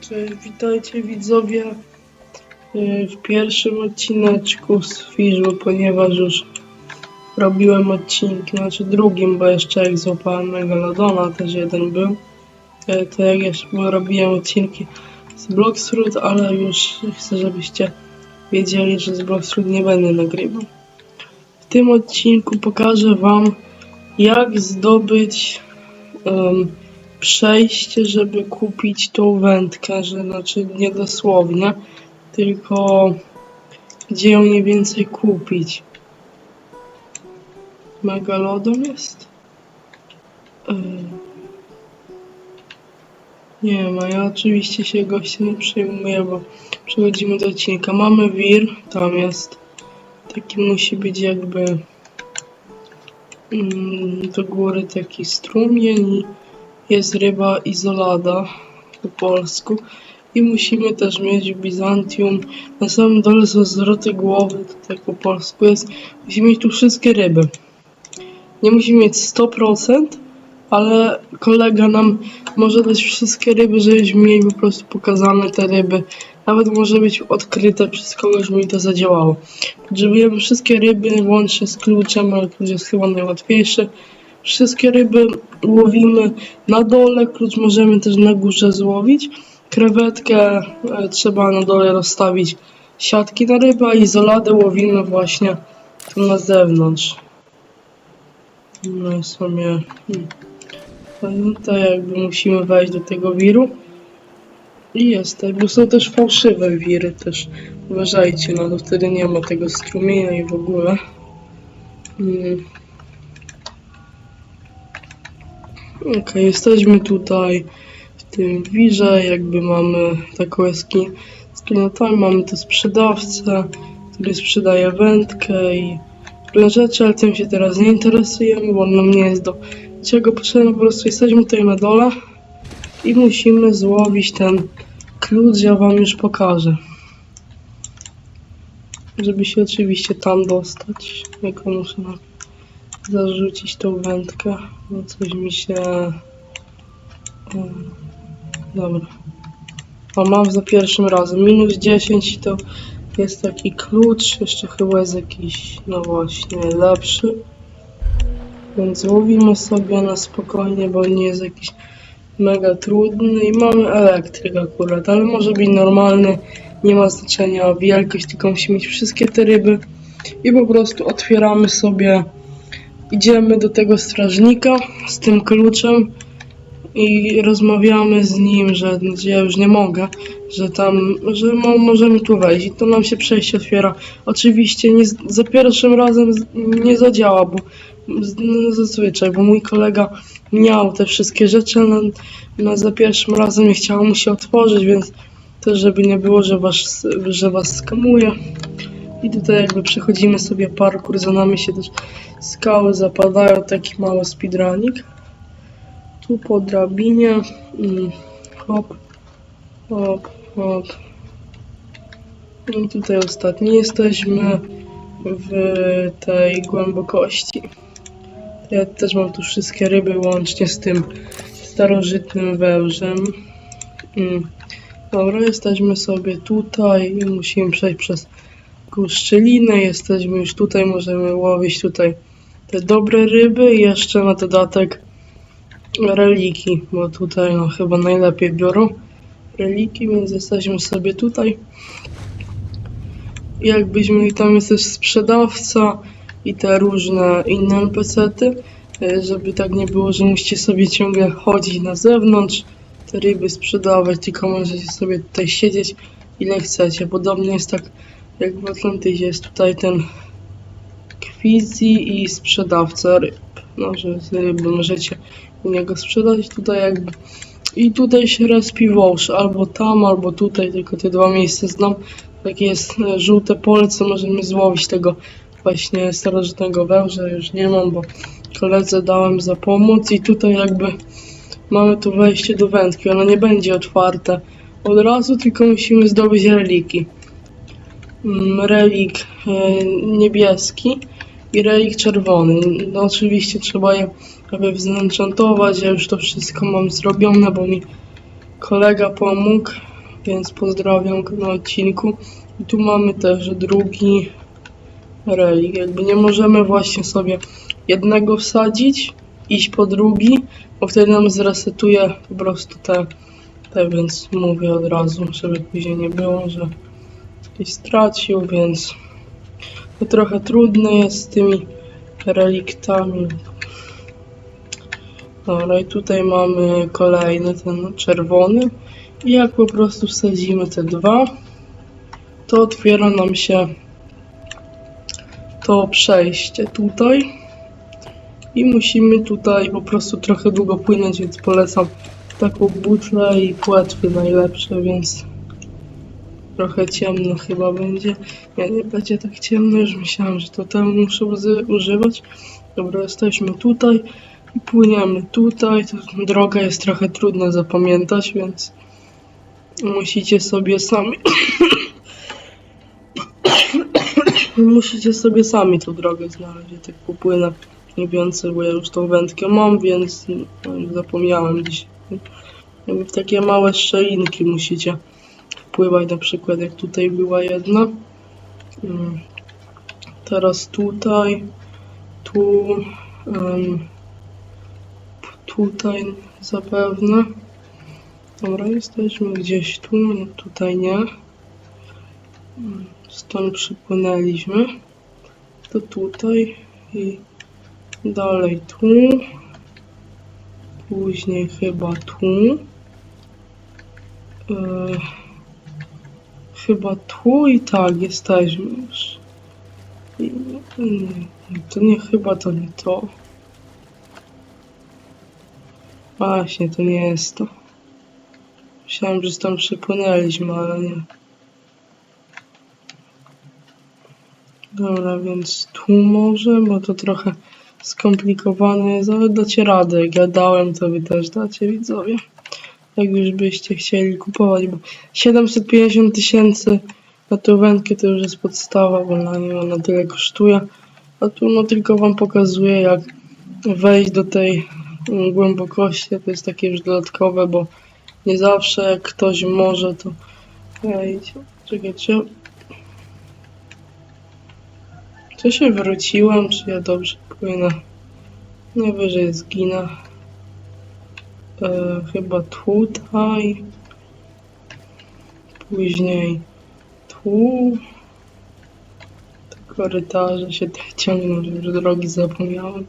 Cześć, witajcie widzowie yy, w pierwszym odcineczku z Fizzu, ponieważ już robiłem odcinki, znaczy drugim, bo jeszcze jak złapałem Megalodona, też jeden był, yy, to jak jeszcze robiłem odcinki z Bloxfruit, ale już chcę, żebyście wiedzieli, że z Bloxfruit nie będę nagrywał. W tym odcinku pokażę wam, jak zdobyć em, przejście, żeby kupić tą wędkę, że znaczy nie dosłownie, tylko gdzie ją mniej więcej kupić. Megalodon jest? Yy. Nie ma, ja oczywiście się gościa nie przejmuję, bo przechodzimy do odcinka. Mamy wir, tam jest. Taki musi być jakby mm, do góry taki strumień i jest ryba izolada po polsku i musimy też mieć Bizantium. Na samym dole są zwroty głowy, to tak po polsku jest. Musimy mieć tu wszystkie ryby. Nie musimy mieć 100%, ale kolega nam może dać wszystkie ryby, żebyśmy mieli po prostu pokazane te ryby. Nawet może być odkryte przez kogoś, mi to zadziałało. Potrzebujemy wszystkie ryby, łącznie z kluczem, ale klucz jest chyba najłatwiejszy. Wszystkie ryby łowimy na dole, klucz możemy też na górze złowić. Krewetkę e, trzeba na dole rozstawić siatki na rybę, a izoladę łowimy właśnie tu na zewnątrz. No i sobie... Hmm. Tutaj jakby musimy wejść do tego wiru. I jest, bo są też fałszywe wiry też. Uważajcie, no to wtedy nie ma tego strumienia i w ogóle. Hmm. Okej, jesteśmy tutaj w tym wirze, jakby mamy taką jaskinię. Tam mamy tu sprzedawcę, który sprzedaje wędkę i różne rzeczy, ale tym się teraz nie interesujemy, bo nam nie jest do czego potrzebne. Po prostu jesteśmy tutaj na dole i musimy złowić ten klucz, ja wam już pokażę. Żeby się oczywiście tam dostać, jako muszę na zarzucić tą wędkę, bo coś mi się... Mm, Dobra. O, mam za pierwszym razem. Minus 10 to jest taki klucz, jeszcze chyba jest jakiś, no właśnie, lepszy. Więc łowimy sobie na spokojnie, bo nie jest jakiś mega trudny i mamy elektryk akurat, ale może być normalny, nie ma znaczenia wielkość, tylko musimy mieć wszystkie te ryby i po prostu otwieramy sobie idziemy do tego strażnika z tym kluczem i rozmawiamy z nim, że, ja już nie mogę, że tam, że mo, możemy tu wejść i to nam się przejście otwiera. Oczywiście nie, za pierwszym razem nie zadziała, bo no, zazwyczaj, bo mój kolega miał te wszystkie rzeczy, no, no za pierwszym razem nie chciało mu się otworzyć, więc też żeby nie było, że was, że was skamuje. I tutaj jakby przechodzimy sobie parkour, za nami się też skały zapadają, taki mały speedrunik. Tu po drabinie, hop, hop, hop. I tutaj ostatni jesteśmy w tej głębokości. Ja też mam tu wszystkie ryby łącznie z tym starożytnym wężem. Mm. Dobra, jesteśmy sobie tutaj i musimy przejść przez taką szczelinę. Jesteśmy już tutaj, możemy łowić tutaj te dobre ryby i jeszcze na dodatek reliki, bo tutaj no chyba najlepiej biorą reliki, więc jesteśmy sobie tutaj. Jakbyśmy i tam jest też sprzedawca i te różne inne NPC-ty, e, żeby tak nie było, że musicie sobie ciągle chodzić na zewnątrz, te ryby sprzedawać, tylko możecie sobie tutaj siedzieć ile chcecie. Podobnie jest tak jak w Atlantydzie jest tutaj ten Kwizi i sprzedawca ryb. No, że ryby możecie u niego sprzedać tutaj jakby. I tutaj się respi wąż, albo tam, albo tutaj, tylko te dwa miejsca znam. Takie jest e, żółte pole, co możemy złowić tego właśnie starożytnego węża. Już nie mam, bo koledze dałem za pomoc i tutaj jakby mamy tu wejście do wędki. Ono nie będzie otwarte od razu, tylko musimy zdobyć reliki. Mm, Relik e, niebieski i relik czerwony. No oczywiście trzeba je jakby wzenchantować. Ja już to wszystko mam zrobione, bo mi kolega pomógł. więc pozdrawiam na odcinku. I tu mamy też drugi relik. Jakby nie możemy właśnie sobie jednego wsadzić, iść po drugi, bo wtedy nam zresetuje po prostu te, te więc mówię od razu, żeby później nie było, że ktoś stracił, więc to trochę trudne jest z tymi reliktami. Dobra, i tutaj mamy kolejny, ten czerwony. I jak po prostu wsadzimy te dwa, to otwiera nam się to przejście tutaj. I musimy tutaj po prostu trochę długo płynąć, więc polecam taką butlę i płetwy najlepsze, więc trochę ciemno chyba będzie. Nie, nie będzie tak ciemno, już myślałem, że to tam muszę używać. Dobra, jesteśmy tutaj i płyniemy tutaj. Droga jest trochę trudno zapamiętać, więc musicie sobie sami musicie sobie sami tą drogę znaleźć. Ja tak popłynę mniej więcej, bo ja już tą wędkę mam, więc no, zapomniałem w takie małe szczelinki musicie wpływać, na przykład jak tutaj była jedna. Mm. Teraz tutaj, tu, tutaj zapewne. Dobra, jesteśmy gdzieś tu, tutaj nie. Mm, Stąd przypłynęliśmy. To tutaj i dalej tu. Później chyba tu. E, chyba tu i tak jesteśmy już. I, nie, to nie chyba to nie to. Właśnie, to nie jest to. Myślałem, że stąd przypłynęliśmy, ale nie. Dobra, więc tu może, bo to trochę skomplikowane jest, ale dacie radę. Jak ja dałem, to wy też dacie, widzowie. Jak już byście chcieli kupować, bo 750 tysięcy na tą wędkę to już jest podstawa, bo na nią ona tyle kosztuje. A tu no tylko wam pokazuję, jak wejść do tej mm, głębokości. To jest takie już dodatkowe, bo nie zawsze jak ktoś może, to wejdzie. Czekajcie, czy się wróciłem, czy ja dobrze płynę? Najwyżej zginę. E, chyba tutaj. Później tu. Te korytarze się tak ciągną, już drogi zapomniałem.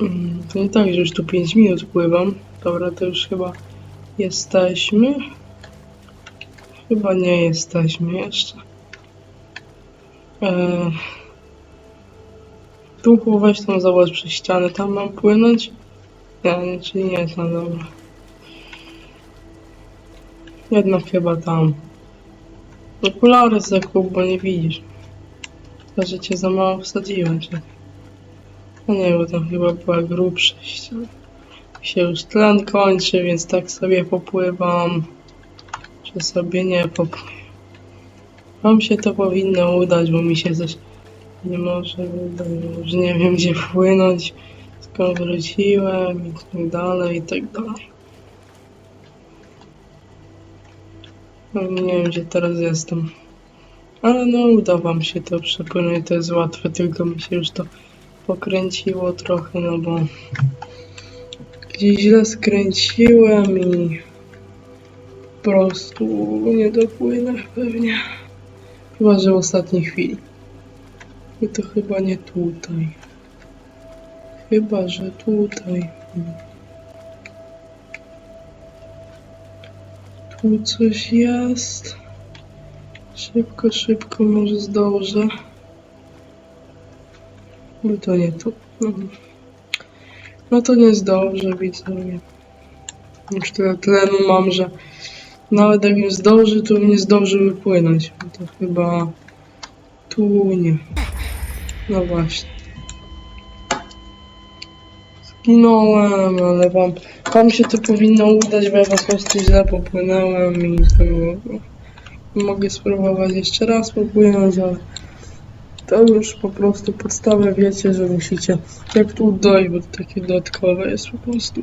Mm, To nie tak, że już tu 5 minut pływam. Dobra, to już chyba jesteśmy. Chyba nie jesteśmy jeszcze. Eee, tu weź tam zobacz przez ścianę, tam mam płynąć? Nie, czyli nie tam, dobra. Jednak chyba tam. Okulary zakup, bo nie widzisz. Że cię za mało wsadziłem, czy... No nie, bo tam chyba była grubsza ściana. Się już tlen kończy, więc tak sobie popływam. Czy sobie nie popływam. Wam się to powinno udać, bo mi się coś nie może. Już nie wiem gdzie płynąć, skąd wróciłem i tak dalej, i tak dalej. No, nie wiem gdzie teraz jestem. Ale no uda wam się to przepłynąć, to jest łatwe, tylko mi się już to pokręciło trochę, no bo gdzieś źle skręciłem i po prostu nie dopłynę pewnie. Chyba, że w ostatniej chwili. I to chyba nie tutaj. Chyba, że tutaj. Tu coś jest. Szybko, szybko, może zdążę. Bo to nie tu. Mhm. No to nie zdążę, widzowie. Już tyle tlenu mam, że nawet jak nie zdąży, to nie zdąży wypłynąć. No To chyba tu nie. No właśnie. Zginąłem, ale wam, wam się to powinno udać, bo ja po prostu źle popłynąłem i było. Mogę spróbować jeszcze raz popłynąć, ale to już po prostu podstawę wiecie, że musicie jak tu dojść, bo to takie dodatkowe jest po prostu.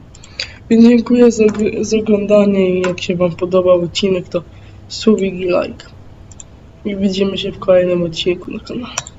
Więc dziękuję za, za oglądanie i jak się wam podobał odcinek, to subik i like. I widzimy się w kolejnym odcinku na kanale.